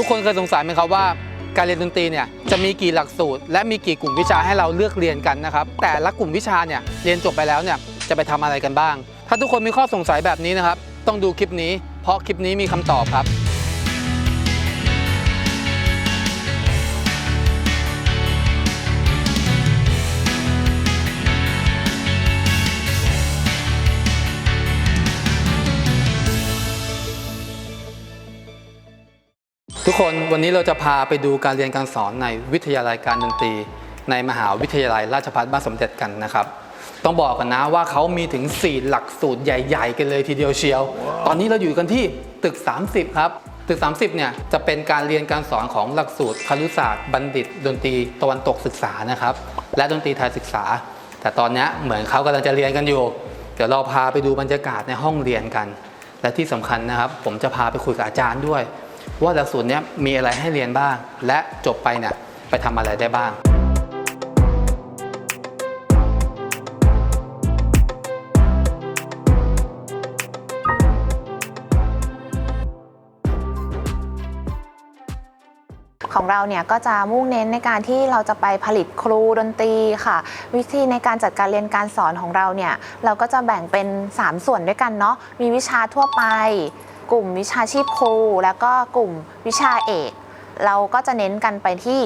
ทุกคนเคยสงสัยไหมครับว่าการเรียนดนตรีเนี่ยจะมีกี่หลักสูตร และมีกี่กลุ่มวิชาให้เราเลือกเรียนกันนะครับแต่ละกลุ่มวิชาเนี่ยเรียนจบไปแล้วเนี่ยจะไปทำอะไรกันบ้าง ถ้าทุกคนมีข้อสงสัยแบบนี้นะครับ ต้องดูคลิปนี้ เพราะคลิปนี้มีคำตอบครับ ทุกคนวันนี้เราจะพาไปดูการเรียนการสอนในวิทยาลัยการดนตรี ในมหาวิทยาลัยราชภัฏบ้านสมเด็จกันนะครับ ต้องบอกกันนะว่าเขามีถึง 4 หลักสูตรใหญ่ ๆ กันเลยทีเดียวเชียว ตอนนี้เราอยู่กันที่ตึก 30 ครับ ตึก 30 เนี่ยจะเป็นการเรียนการสอนของหลักสูตรครุศาสตร์บัณฑิต ดนตรีตะวันตกศึกษานะครับ และดนตรีไทยศึกษา แต่ตอนนี้เหมือนเขากำลังจะเรียนกันอยู่ เดี๋ยวเราพาไปดูบรรยากาศในห้องเรียนกัน และที่สำคัญนะครับ ผมจะพาไปคุยกับอาจารย์ด้วย ว่าหลักสูตรนี้มีอะไรให้เรียนบ้าง และจบไปเนี่ยไปทำอะไรได้บ้างของเราเนี่ยก็จะมุ่งเน้นในการที่เราจะไปผลิตครูดนตรีค่ะ วิธีในการจัดการเรียนการสอนของเราเนี่ยเราก็จะแบ่งเป็น 3 ส่วนด้วยกันเนาะมีวิชาทั่วไป กลุ่มวิชาชีพครูแล้วก็กลุ่มวิชาเอก เราก็จะเน้นกันไปที่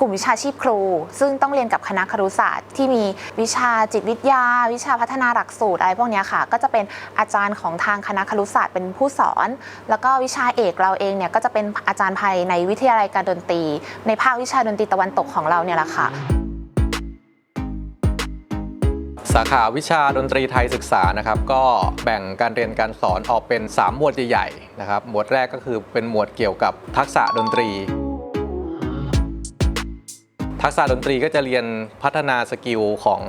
กลุ่มวิชาชีพครู ซึ่งต้องเรียนกับคณะครุศาสตร์ ที่มีวิชาจิตวิทยา วิชาพัฒนาหลักสูตรอะไรพวกนี้ค่ะ ก็จะเป็นอาจารย์ของทางคณะครุศาสตร์เป็นผู้สอน แล้วก็วิชาเอกเราเองเนี่ยก็จะเป็นอาจารย์ภายในวิทยาลัยการดนตรี ในภาควิชาดนตรีตะวันตกของเราเนี่ยแหละค่ะาขาวิชาดนตรีไทยศึกษานะครับก็แบ่งการเรียนการสอนออกเป็น 3 หมวดใหญ่ๆนะครับหมวดแรกก็คือเป็นหมวดเกี่ยวกับทักษะดนตรี ทักษะดนตรีก็จะเรียนพัฒนาสกิลของ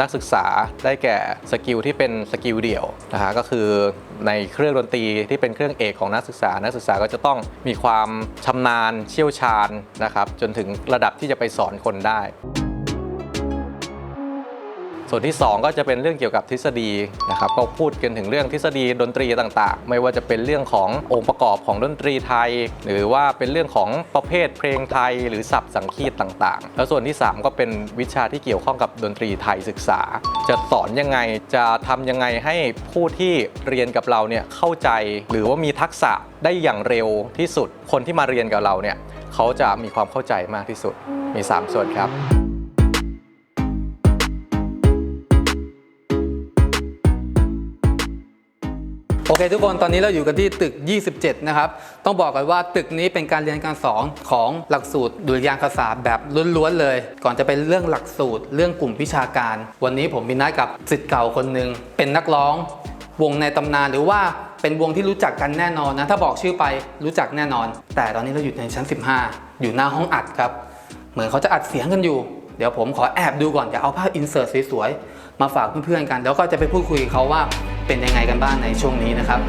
นักศึกษาได้แก่สกิลที่เป็นสกิลเดี่ยวนะฮะก็คือในเครื่องดนตรีที่เป็นเครื่องเอกของนักศึกษา นักศึกษาก็จะต้องมีความชำนาญเชี่ยวชาญนะครับจนถึงระดับที่จะไปสอนคนได้ ส่วนที่ 2 ก็จะเป็นเรื่องเกี่ยวกับทฤษฎีนะครับก็พูดกันถึงเรื่องทฤษฎีดนตรีต่างๆ ไม่ว่าจะเป็นเรื่องขององค์ประกอบของดนตรีไทย หรือว่าเป็นเรื่องของประเภทเพลงไทย หรือศัพท์สังคีตต่างๆ แล้วส่วนที่ 3 ก็เป็นวิชาที่เกี่ยวข้องกับดนตรีไทยศึกษา จะสอนยังไงจะทำยังไงให้ผู้ที่เรียนกับเราเนี่ยเข้าใจ หรือว่ามีทักษะได้อย่างเร็วที่สุดคนที่มาเรียนกับเราเนี่ยเขาจะมีความเข้าใจมากที่สุดมี 3 ส่วนครับ โอเคทุกคนตอนนี้เราอยู่กันที่ตึก 27 นะครับ ต้องบอกกันว่าตึกนี้เป็นการเรียนการสอนของหลักสูตรดุริยางคศาสตร์แบบล้วนๆเลย ก่อนจะเป็นเรื่องหลักสูตร เรื่องกลุ่มวิชาการ วันนี้ผมมีนัดกับสิทธิ์เก่าคนหนึ่งเป็นนักร้อง วงในตำนานหรือว่าเป็นวงที่รู้จักกันแน่นอนนะถ้าบอกชื่อไปรู้จักแน่นอน แต่ตอนนี้เราอยู่ในชั้น 15 อยู่หน้าห้องอัดครับ เหมือนเขาจะอัดเสียงกันอยู่ เดี๋ยวผมขอแอบดูก่อนเดี๋ยวเอาภาพอินเสิร์ตสวยๆ มาฝากเพื่อนๆกัน แล้วก็จะไปพูดคุยกับเขาว่าเป็นยังไงกันบ้างในช่วงนี้นะครับ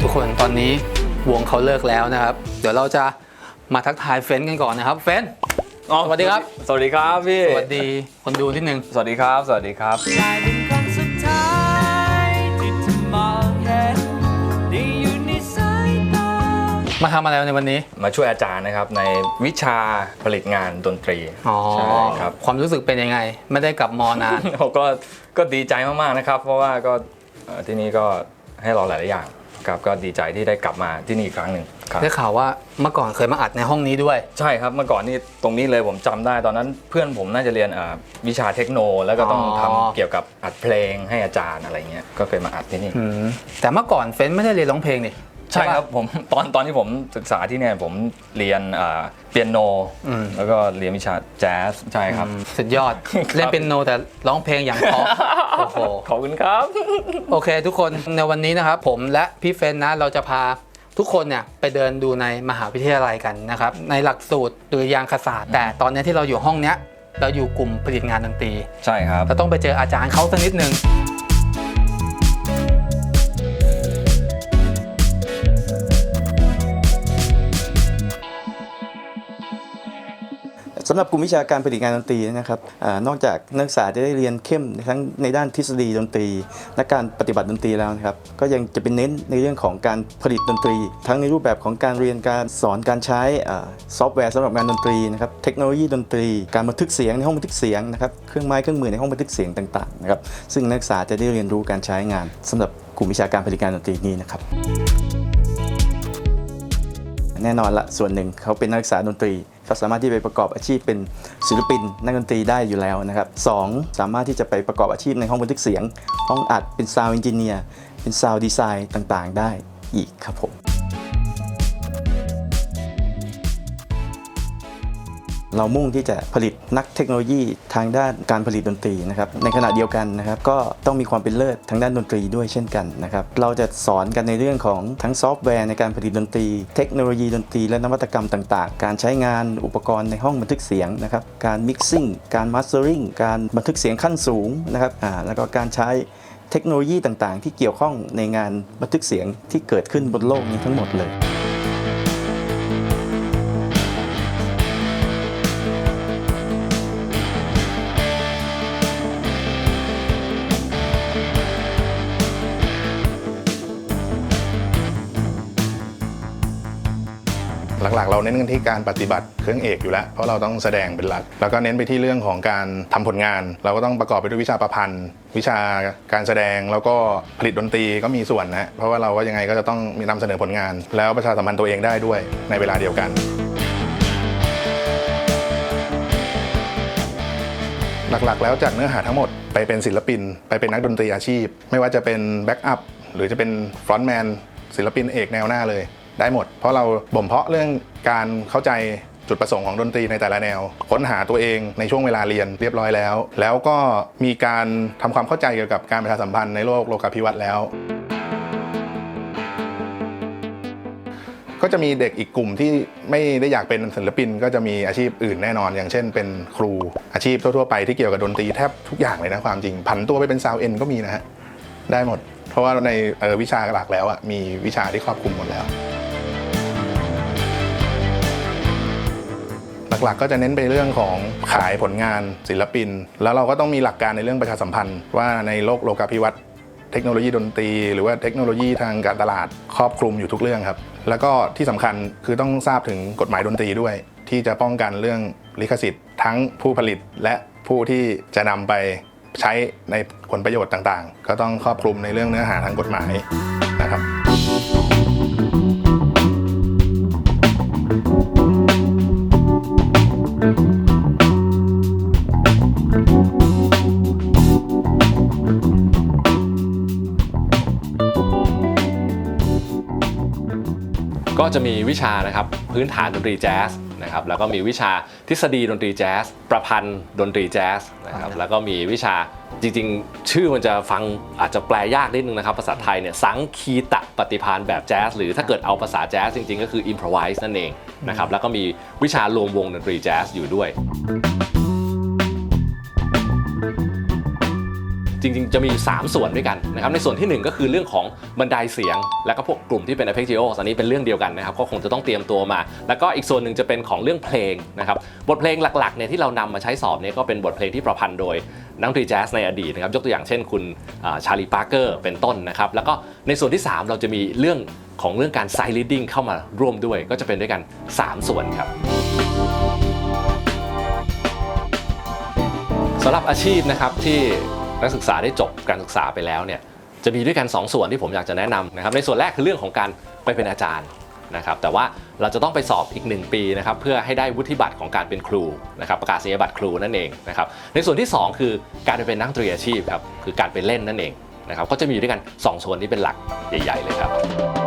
ทุกคนตอนนี้วงเขาเลิกแล้วนะครับ เดี๋ยวเราจะมาทักทายเฟรนด์กันก่อนนะครับ เฟรนด์อ๋อสวัสดีครับ สวัสดีครับพี่ สวัสดีคนดูที่หนึ่งสวัสดีครับ สวัสดีครับ มาทำอะไรในวันนี้มาช่วยอาจารย์นะครับในวิชาผลิตงานดนตรีอ๋อใช่ครับ ความรู้สึกเป็นยังไง ไม่ได้กลับมอนาน เราก็ก็ดีใจมากๆนะครับ เพราะว่าก็เอ่อที่นี่ก็ให้เราหลายๆอย่างครับก็ดีใจที่ได้กลับมาที่นี่อีกครั้งหนึ่งครับ ได้ข่าวว่าเมื่อก่อนเคยมาอัดในห้องนี้ด้วย ใช่ครับเมื่อก่อนนี่ตรงนี้เลยผมจำได้ตอนนั้นเพื่อนผมน่าจะเรียนเอ่อวิชาเทคโน แล้วก็ต้องอ๋อ ทำเกี่ยวกับอัดเพลงให้อาจารย์อะไรเงี้ยก็เคยมาอัดที่นี่อืมแต่เมื่อก่อนเฟรนด์ไม่ได้เรียนร้องเพลงนี่ ใช่ปะครับผมตอนตอนที่ผมศึกษาที่เนี่ยผมเรียนเอ่อเปียโนอืมแล้วก็เรียนวิชาแจ๊สใช่ครับอืมสุดยอดเล่นเป็นโนแต่ร้องเพลงอย่างเพราะโอ้โหขอบคุณครับ โอเค ทุกคนในวันนี้นะครับ ผมและพี่เฟรนนะเราจะพาทุกคนเนี่ยไปเดินดูในมหาวิทยาลัยกันนะครับ ในหลักสูตรดุริยางคศาสตร์แต่ตอนนี้ที่เราอยู่ห้องเนี้ยเราอยู่กลุ่มผลิตงานดนตรีใช่ครับเราต้องไปเจออาจารย์เขาสักนิดนึงำหรับกลุ่มวิชาการผลิตงานดนตรีนะครับอนอกจากนักศึกษาจะได้เรียนเข้มทั้งในด้านทฤษฎีดนตรี และการปฏิบัติดนตรีแล้วนะครับก็ยังจะเป็นเน้นในเรื่องของการผลิตดนตรี ทั้งในรูปแบบของการเรียนการสอนการใช้ซอฟต์แวร์สำหรับงานดนตรีนะครับเทคโนโลยีดนตรี การบันทึกเสียงในห้องบันทึกเสียงนะครับเครื่องไม้เครื่องมือในห้องบันทึกเสียงต่างๆนะครับซึ่งนักศึกษาจะได้เรียนรู้การใช้งานสำหรับกลุ่มวิชาการผลิตงานดนตรีนี้นะครับแน่นอนละส่วนหนึ่งเขาเป็นนักศึกษาดนตรี ก็สามารถที่ไปประกอบอาชีพเป็นศิลปินนักดนตรีได้อยู่แล้วนะครับสองสามารถที่จะไปประกอบอาชีพในห้องบันทึกเสียง ห้องอัดเป็นซาวด์เอนจิเนียร์เป็นซาวด์ดีไซน์ต่างๆ ได้อีกครับผม เรามุ่งที่จะผลิตนักเทคโนโลยีทางด้านการผลิตดนตรีนะครับในขณะเดียวกันนะครับก็ต้องมีความเป็นเลิศทางด้านดนตรีด้วยเช่นกันนะครับเราจะสอนกันในเรื่องของทั้งซอฟต์แวร์ในการผลิตดนตรี เทคโนโลยีดนตรีและนวัตกรรมต่าง ๆ การใช้งานอุปกรณ์ในห้องบันทึกเสียงนะครับการมิกซิ่งการมาสเตอริงการบันทึกเสียงขั้นสูงนะครับอ่าแล้วก็การใช้เทคโนโลยีต่างๆ ที่เกี่ยวข้องในงานบันทึกเสียงที่เกิดขึ้นบนโลกนี้ทั้งหมดเลย เราเน้นกันที่การปฏิบัติเครื่องเอกอยู่แล้ว เพราะเราต้องแสดงเป็นหลัก แล้วก็เน้นไปที่เรื่องของการทำผลงาน เราก็ต้องประกอบไปด้วยวิชาประพันธ์ วิชาการแสดงแล้วก็ผลิตดนตรีก็มีส่วนนะเพราะว่าเราก็ยังไงก็จะต้องมีนำเสนอผลงาน แล้วประชาสัมพันธ์ตัวเองได้ด้วยในเวลาเดียวกันหลักๆ แล้วจากเนื้อหาทั้งหมดไปเป็นศิลปิน ไปเป็นนักดนตรีอาชีพ ไม่ว่าจะเป็นแบ็กอัพหรือจะเป็นฟรอนต์แมนศิลปินเอกแนวหน้าเลย ได้หมด เพราะเราบ่มเพาะเรื่องการเข้าใจจุดประสงค์ของดนตรีในแต่ละแนว ค้นหาตัวเองในช่วงเวลาเรียนเรียบร้อยแล้ว แล้วก็มีการทำความเข้าใจเกี่ยวกับการประชาสัมพันธ์ในโลกโลกาภิวัตน์แล้ว ก็จะมีเด็กอีกกลุ่มที่ไม่ได้อยากเป็นศิลปิน ก็จะมีอาชีพอื่นแน่นอน อย่างเช่น เป็นครูอาชีพทั่วๆไปที่เกี่ยวกับดนตรีแทบทุกอย่างเลยนะความจริงผันตัวไปเป็นซาวเอ็นก็มีนะฮะได้หมด เพราะว่าในออวิชาหลักแล้วอะมีวิชาที่ครอบคลุมหมดแล้ว หลักๆ ก็จะเน้นไปเรื่องของขายผลงานศิลปิน แล้วเราก็ต้องมีหลักการในเรื่องประชาสัมพันธ์ ว่าในโลกโลกาภิวัตน์เทคโนโลยีดนตรี หรือว่าเทคโนโลยีทางการตลาดครอบคลุมอยู่ทุกเรื่องครับ แล้วก็ที่สำคัญคือต้องทราบถึงกฎหมายดนตรีด้วย ที่จะป้องกันเรื่องลิขสิทธิ์ ทั้งผู้ผลิตและผู้ที่จะนำไปใช้ในผลประโยชน์ต่างๆ ก็ต้องครอบคลุมในเรื่องเนื้อหาทางกฎหมาย ก็จะมีวิชานะครับพื้นฐานดนตรีแจ๊สนะครับแล้วก็มีวิชาทฤษฎีดนตรีแจ๊สประพันธ์ดนตรีแจ๊สนะครับแล้วก็มีวิชาจริงๆ ชื่อมันจะฟังอาจจะแปลยากนิดนึงนะครับภาษาไทยเนี่ยสังคีตะปฏิพานธ์แบบแจ๊สหรือถ้าเกิดเอาภาษาแจ๊สจริงๆ ก็คือ improvise นั่นเองนะครับแล้วก็มีวิชารวมวงดนตรีแจ๊สอยู่ด้วย จริงๆ จะมีอยู่3ส่วนด้วยกันนะครับในส่วนทีหนึ่1 ก็คือเรื่องของบันไดเสียง แล้วก็พวกกลุ่มที่เป็น arpeggio อันนี้เป็นเรื่องเดียวกันนะครับก็คงจะต้องเตรียมตัวมา แล้วก็อีกส่วนหนึ่งจะเป็นของเรื่องเพลงนะครับบทเพลงหลักๆเนี่ยที่เรานำมาใช้สอบเนี่ยก็เป็นบทเพลงที่ประพันธ์โดยนักดนตรีแจ๊สในอดีตนะครับยกตัวอย่างเช่นคุณชาลีปาร์เกอร์เป็นต้นนะครับแล้วก็ในส่วนที่ 3 เราจะมีเรื่องของเรื่องการ side leading เข้ามาร่วมด้วย ก็จะเป็นด้วยกัน 3 ส่วนครับสำหรับอาชีพนะครับที่ นักศึกษาได้จบการศึกษาไปแล้วเนี่ยจะมีด้วยกัน 2 ส่วนที่ผมอยากจะแนะนำนะครับในส่วนแรกคือเรื่องของการไปเป็นอาจารย์นะครับแต่ว่าเราจะต้องไปสอบอีก 1 ปีนะครับเพื่อให้ได้วุฒิบัตรของการเป็นครูนะครับประกาศนียบัตรครูนั่นเองนะครับในส่วนที่ 2 คือการไปเป็นนักดนตรีอาชีพครับคือการไปเล่นนั่นเองนะครับก็จะมีอยู่ด้วยกัน 2 ส่วนนี้เป็นหลักใหญ่ ๆ เลยครับ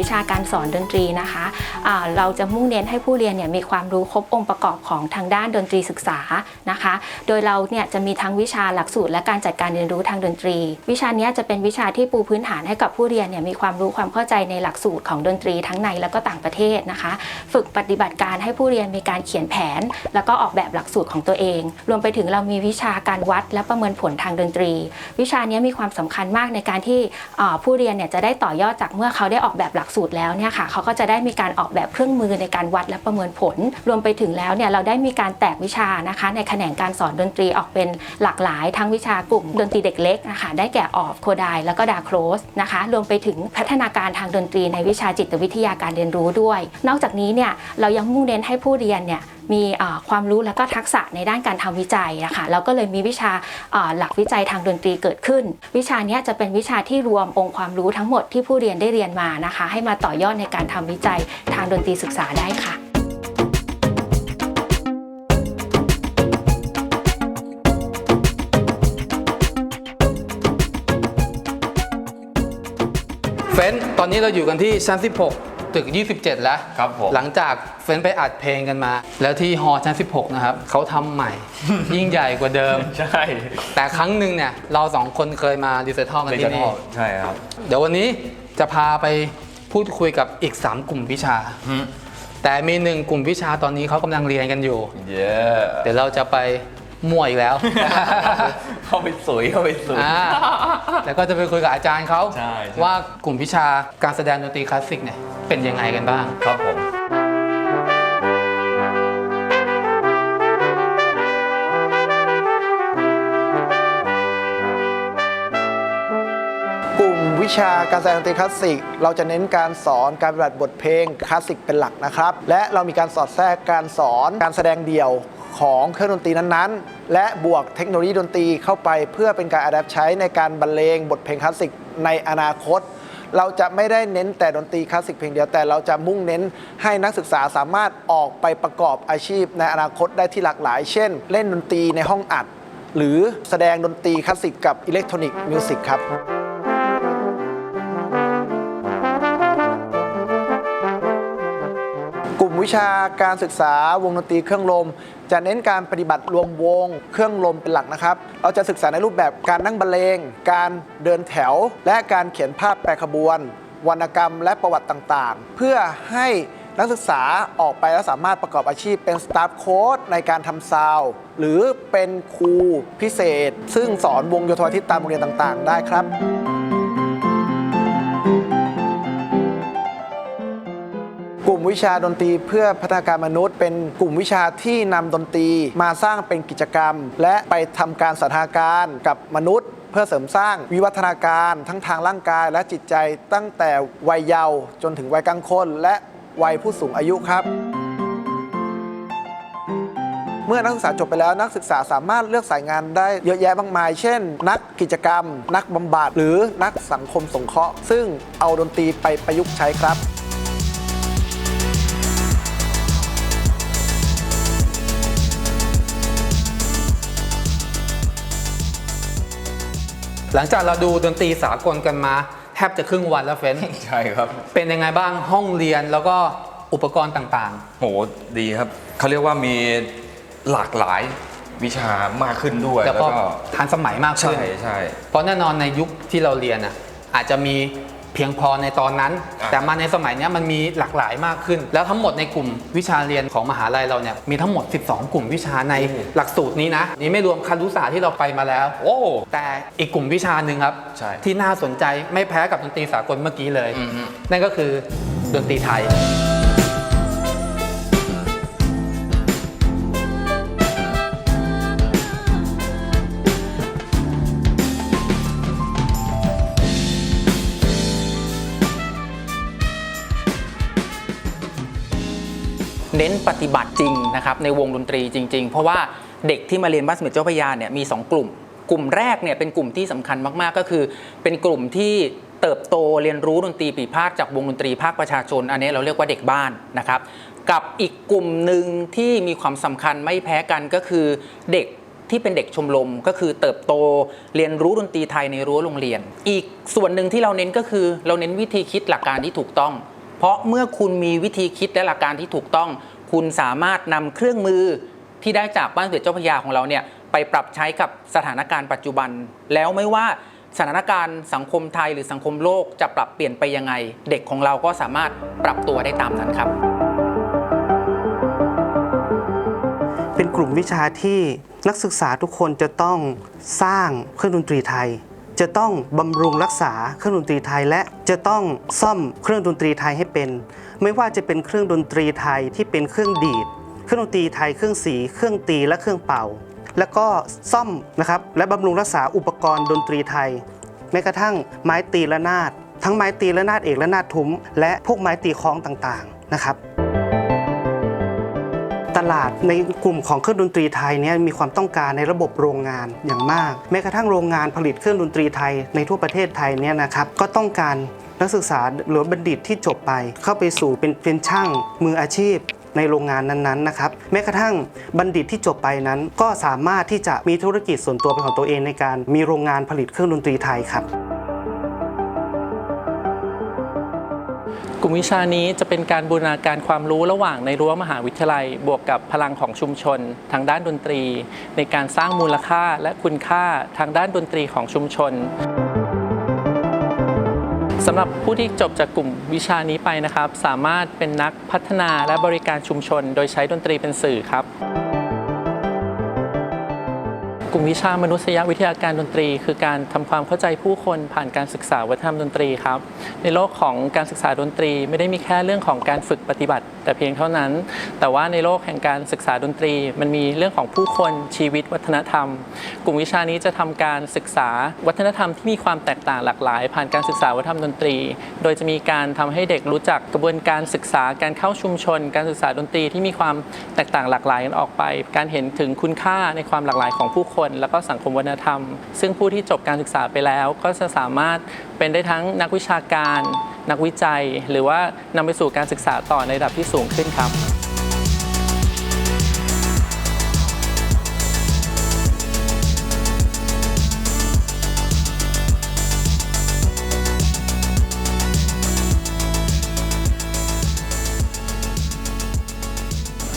วิชาการสอนดนตรีนะคะอ่าเราจะมุ่งเน้นให้ผู้เรียนเนี่ยมีความรู้ครบองค์ประกอบของทางด้านดนตรีศึกษานะคะ โดยเราเนี่ยจะมีทั้งวิชาหลักสูตรและการจัดการเรียนรู้ทางดนตรี วิชานี้จะเป็นวิชาที่ปูพื้นฐานให้กับผู้เรียนเนี่ยมีความรู้ความเข้าใจในหลักสูตรของดนตรีทั้งในและก็ต่างประเทศนะคะ ฝึกปฏิบัติการให้ผู้เรียนมีการเขียนแผน แล้วก็ออกแบบหลักสูตรของตัวเอง รวมไปถึงเรามีวิชาการวัดและประเมินผลทางดนตรี วิชานี้มีความสำคัญมากในการที่ผู้เรียนเนี่ยจะได้ต่อยอดจากเมื่อเขาได้ออกแบบหลักสูตรแล้วเนี่ยค่ะเขาก็จะได้มีการออกแบบเครื่องมือในการวัดและประเมินผล รวมไปถึงแล้วเนี่ยเราได้มีการแตกวิชานะคะ ในแขนงการสอนดนตรีออกเป็นหลากหลาย ทั้งวิชากลุ่มดนตรีเด็กเล็กนะคะได้แก่ออฟโคไดแล้วก็ดาโครสนะคะรวมไปถึงพัฒนาการทางดนตรีในวิชาจิตวิทยาการเรียนรู้ด้วย นอกจากนี้เนี่ยเรายังมุ่งเน้นให้ผู้เรียนเนี่ย มีความรู้และก็ทักษะในด้านการทำวิจัยนะคะเราก็เลยมีวิชาหลักวิจัยทางดนตรีเกิดขึ้น วิชานี้จะเป็นวิชาที่รวมองค์ความรู้ทั้งหมดที่ผู้เรียนได้เรียนมานะคะ ให้มาต่อยอดในการทำวิจัยทางดนตรีศึกษาได้ค่ะเฟ้นตอนนี้เราอยู่กันที่ชั้น16 ตึก 27 แล้ว ครับผม หลังจากเฟ้นไปอัดเพลงกันมา แล้วที่ฮอชั้น 16 นะครับเขาทำใหม่ ยิ่งใหญ่กว่าเดิม ใช่แต่ครั้งหนึ่งเนี่ยเราสองคนเคยมาดีเซทอลกันในที่ชั้นนี่หอใช่ครับ เดี๋ยววันนี้จะพาไปพูดคุยกับอีก 3 กลุ่มวิชา แต่มีหนึ่งกลุ่มวิชาตอนนี้เขากำลังเรียนกันอยู่ เย้เดี๋ยวเราจะไปมั่วอีกแล้ว เข้าไปสวยเข้าไปสวย อ่าแล้วก็จะไปคุยกับอาจารย์เขาใช่ใช่ ว่ากลุ่มวิชาการแสดงดนตรีคลาสสิกเนี่ย เป็นยังไงกันบ้าง ครับผมกลุ่มวิชาการแสดงดนตรีคลาสสิก เราจะเน้นการสอนการปฏิบัติบทเพลงคลาสสิกเป็นหลักนะครับ และเรามีการสอดแทรกการสอนการแสดงเดี่ยวของเครื่องดนตรีนั้นๆ และบวกเทคโนโลยีดนตรีเข้าไป เพื่อเป็นการอัดแอปใช้ในการบรรเลงบทเพลงคลาสสิกในอนาคต เราจะไม่ได้เน้นแต่ดนตรีคลาสสิกเพียงเดียวแต่เราจะมุ่งเน้นให้นักศึกษาสามารถออกไปประกอบอาชีพในอนาคตได้ที่หลากหลาย เช่น เล่นดนตรีในห้องอัด หรือแสดงดนตรีคลาสสิกกับอิเล็กทรอนิกส์มิวสิกครับกลุ่มวิชาการศึกษาวงดนตรีเครื่องลม จะเน้นการปฏิบัติรวมวง เครื่องลมเป็นหลักนะครับ เราจะศึกษาในรูปแบบการนั่งบรรเลง การเดินแถว และการเขียนภาพแปรขบวน วรรณกรรมและประวัติต่างๆ เพื่อให้นักศึกษาออกไปแล้วสามารถประกอบอาชีพเป็นสตาฟโค้ดในการทำซาวหรือเป็นครูพิเศษ ซึ่งสอนวงโยธวาทิตตามโรงเรียนต่างๆ ได้ครับ ลุ่มวิชาดนตรีเพื่อพัฒนาการมนุษย์ เป็นกลุ่มวิชาที่นำดนตรีมาสร้างเป็นกิจกรรม และไปทำการสันทนาการกับมนุษย์เพื่อเสริมสร้างวิวัฒนาการทั้งทางร่างกายและจิตใจตั้งแต่วัยเยาว์จนถึงวัยกลางคน และวัยผู้สูงอายุครับ เมื่อนักศึกษาจบไปแล้วนักศึกษาสามารถเลือกสายงานได้เยอะแยะมากมาย เช่น นักกิจกรรม นักบำบัดหรือนักสังคมสงเคราะห์ ซึ่งเอาดนตรีไปประยุกต์ใช้ครับ หลังจากเราดูดนตรีสากลกันมาแทบจะครึ่งวันแล้วเฟ้น ใช่ครับ เป็นยังไงบ้างห้องเรียนแล้วก็อุปกรณ์ต่างโหดีครับเขาเรียกว่ามีหลากหลายวิชามากขึ้นด้วยๆ แล้วก็ทันสมัยมากขึ้นใช่ใช่ เพราะแน่นอนในยุคที่เราเรียนอะอาจจะมี เพียงพอในตอนนั้นอะแต่มาในสมัยเนี้ยมันมีหลากหลายมากขึ้น แล้วทั้งหมดในกลุ่มวิชาเรียนของมหาลัยเราเนี่ยมีทั้งหมด 12 กลุ่มวิชาในหลักสูตรนี้นะ นี่ไม่รวมคารุศาสตร์ที่เราไปมาแล้ว โอ้แต่อีกกลุ่มวิชาหนึ่งครับใช่ที่น่าสนใจไม่แพ้กับดนตรีสากลเมื่อกี้เลยอืมนั่นก็คือดนตรีไทย เน้นปฏิบัติจริงนะครับในวงดนตรีจริง ๆ เพราะว่าเด็กที่มาเรียนบ้านสมเด็จเจ้าพระยาเนี่ยมี 2 กลุ่ม กลุ่มแรกเนี่ยเป็นกลุ่มที่สำคัญมากๆ ก็คือ เป็นกลุ่มที่เติบโตเรียนรู้ดนตรีปีพาดจากวงดนตรีภาคประชาชน อันนี้เราเรียกว่าเด็กบ้านนะครับกับอีกกลุ่มหนึ่งที่มีความสำคัญไม่แพ้กันก็คือเด็กที่เป็นเด็กชมรมก็คือเติบโตเรียนรู้ดนตรีไทยในรั้วโรงเรียน อีกส่วนหนึ่งที่เราเน้นก็คือ เราเน้นวิธีคิดหลักการที่ถูกต้อง เพราะเมื่อคุณมีวิธีคิดและหลักการที่ถูกต้อง คุณสามารถนำเครื่องมือที่ได้จากบ้านสมเด็จเจ้าพยาของเราเนี่ยไปปรับใช้กับสถานการณ์ปัจจุบัน แล้วไม่ว่าสถานการณ์สังคมไทยหรือสังคมโลกจะปรับเปลี่ยนไปยังไง เด็กของเราก็สามารถปรับตัวได้ตามนั้นครับ เป็นกลุ่มวิชาที่นักศึกษาทุกคนจะต้องสร้างเครื่องดนตรีไทย จะต้องบำรุงรักษาเครื่องดนตรีไทยและจะต้องซ่อมเครื่องดนตรีไทยให้เป็น ไม่ว่าจะเป็นเครื่องดนตรีไทยที่เป็นเครื่องดีด เครื่องดนตรีไทยเครื่องสี เครื่องตีและเครื่องเป่า แล้วก็ซ่อมนะครับและบำรุงรักษาอุปกรณ์ดนตรีไทย แม้กระทั่งไม้ตีละนาดทั้งไม้ตีละนาดเอกและนาดทุ้ม และพวกไม้ตีคล้องต่างๆนะครับ ตลาดในกลุ่มของเครื่องดนตรีไทยเนี่ยมีความต้องการในระบบโรงงานอย่างมาก แม้กระทั่งโรงงานผลิตเครื่องดนตรีไทยในทั่วประเทศไทยเนี่ยนะครับก็ต้องการนักศึกษาหรือบัณฑิตที่จบไป เข้าไปสู่เป็นเป็นช่างมืออาชีพในโรงงานนั้นๆนะครับแม้กระทั่งบัณฑิตที่จบไปนั้น ก็สามารถที่จะมีธุรกิจส่วนตัวเป็นของตัวเองในการมีโรงงานผลิตเครื่องดนตรีไทยครับ กลุ่มวิชานี้จะเป็นการบูรณาการความรู้ระหว่างในรั้วมหาวิทยาลัย บวกกับพลังของชุมชน ทางด้านดนตรี ในการสร้างมูลค่าและคุณค่าทางด้านดนตรีของชุมชนสำหรับผู้ที่จบจากกลุ่มวิชานี้ไปนะครับ สามารถเป็นนักพัฒนาและบริการชุมชน โดยใช้ดนตรีเป็นสื่อครับ กลุ่มวิชามนุษยวิทยาการดนตรี คือการทำความเข้าใจผู้คนผ่านการศึกษาวัฒนธรรมดนตรีครับ ในโลกของการศึกษาดนตรี ไม่ได้มีแค่เรื่องของการฝึกปฏิบัติ แต่เพียงเท่านั้น แต่ว่าในโลกแห่งการศึกษาดนตรี มันมีเรื่องของผู้คนชีวิตวัฒนธรรม กลุ่มวิชานี้จะทำการศึกษาวัฒนธรรมที่มีความแตกต่างหลากหลาย ผ่านการศึกษาวัฒนธรรมดนตรี โดยจะมีการทำให้เด็กรู้จักกระบวนการศึกษาการเข้าชุมชน การศึกษาดนตรีที่มีความแตกต่างหลากหลายกันออกไป การเห็นถึงคุณค่าในความหลากหลายของผู้คนแล้วก็สังคมวัฒนธรรม ซึ่งผู้ที่จบการศึกษาไปแล้ว ก็จะสามารถเป็นได้ทั้งนักวิชาการ นักวิจัย หรือว่านำไปสู่การศึกษาต่อในระดับที่สูงขึ้นครับ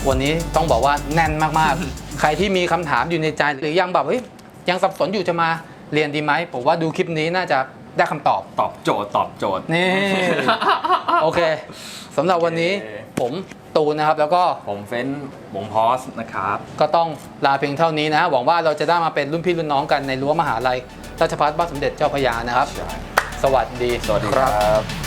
วันนี้ต้องบอกว่าแน่นมาก ๆ ใครที่มีคำถามอยู่ในใจ หรือยังแบบเฮ้ยยังสับสนอยู่จะมาเรียนดีไหมผมว่าดูคลิปนี้น่าจะได้คำตอบตอบโจทย์ตอบโจทย์นี่โอเคสำหรับวันนี้โอเคผมตูนนะครับ แล้วก็ผมเฟ้นวงพอสนะครับ ก็ต้องลาเพียงเท่านี้นะหวังว่าเราจะได้มาเป็นรุ่นพี่รุ่นน้องกันในรั้วมหาลัยราชภัฏบ้านสมเด็จเจ้าพระยานะครับ สวัสดีสวัสดีครับ